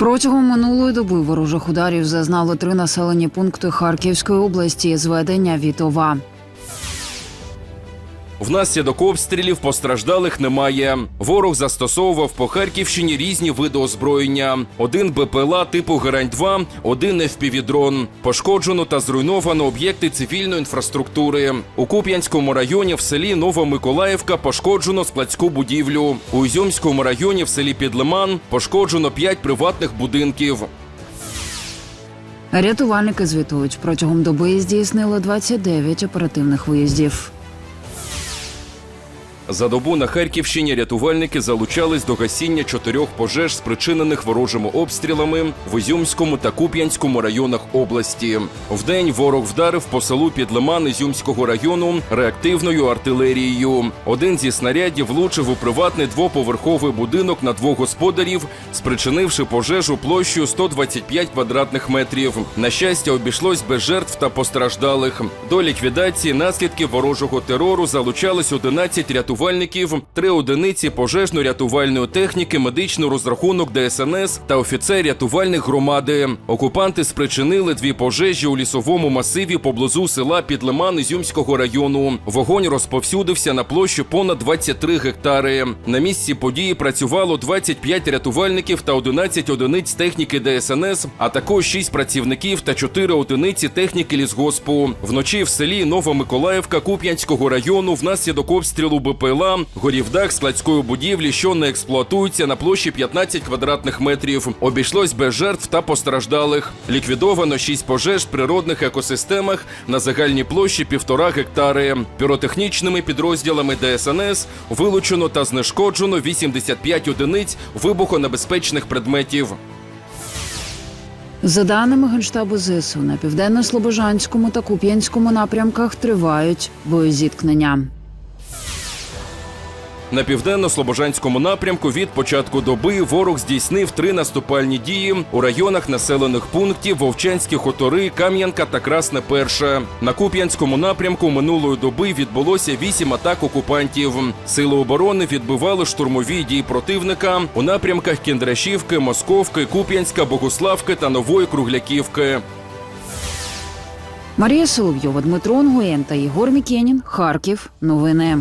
Протягом минулої доби ворожих ударів зазнали три населені пункти Харківської області. Зведення Вітова. Внаслідок обстрілів постраждалих немає. Ворог застосовував по Харківщині різні види озброєння: один БПЛА типу Герань-2, один FPV-дрон. Пошкоджено та зруйновано об'єкти цивільної інфраструктури. У Куп'янському районі в селі Новомиколаївка пошкоджено складську будівлю. У Ізюмському районі в селі Підлиман пошкоджено 5 приватних будинків. Рятувальники звітують протягом доби здійснили 29 оперативних виїздів. За добу на Харківщині рятувальники залучались до гасіння чотирьох пожеж, спричинених ворожими обстрілами в Ізюмському та Куп'янському районах області. Вдень ворог вдарив по селу Підлиман Ізюмського району реактивною артилерією. Один зі снарядів влучив у приватний двоповерховий будинок на двох господарів, спричинивши пожежу площею 125 квадратних метрів. На щастя, обійшлось без жертв та постраждалих. До ліквідації наслідків ворожого терору залучались 11 рятувальників, три одиниці пожежно-рятувальної техніки, медичний розрахунок ДСНС та офіцер рятувальних громади. Окупанти спричинили дві пожежі у лісовому масиві поблизу села Підлиман Ізюмського району. Вогонь розповсюдився на площу понад 23 гектари. На місці події працювало 25 рятувальників та 11 одиниць техніки ДСНС, а також 6 працівників та 4 одиниці техніки лісгоспу. Вночі в селі Новомиколаївка Куп'янського району внаслідок обстрілу БПЛА горів дах складської будівлі, що не експлуатується на площі 15 квадратних метрів. Обійшлось без жертв та постраждалих. Ліквідовано 6 пожеж в природних екосистемах на загальній площі півтора гектари. Піротехнічними підрозділами ДСНС вилучено та знешкоджено 85 одиниць вибухонебезпечних предметів. За даними Генштабу ЗСУ, на південно-слобожанському та Куп'янському напрямках тривають боєзіткнення. На південно-слобожанському напрямку від початку доби ворог здійснив три наступальні дії у районах населених пунктів Вовчанські хутори, Кам'янка та Красне Перше. На Куп'янському напрямку минулої доби відбулося вісім атак окупантів. Сили оборони відбивали штурмові дії противника у напрямках Кіндрашівки, Московки, Куп'янська, Богуславки та Нової Кругляківки. Марія Соловйова, Дмитро Онгуєн та Єгор Мікенін. Харків. Новини.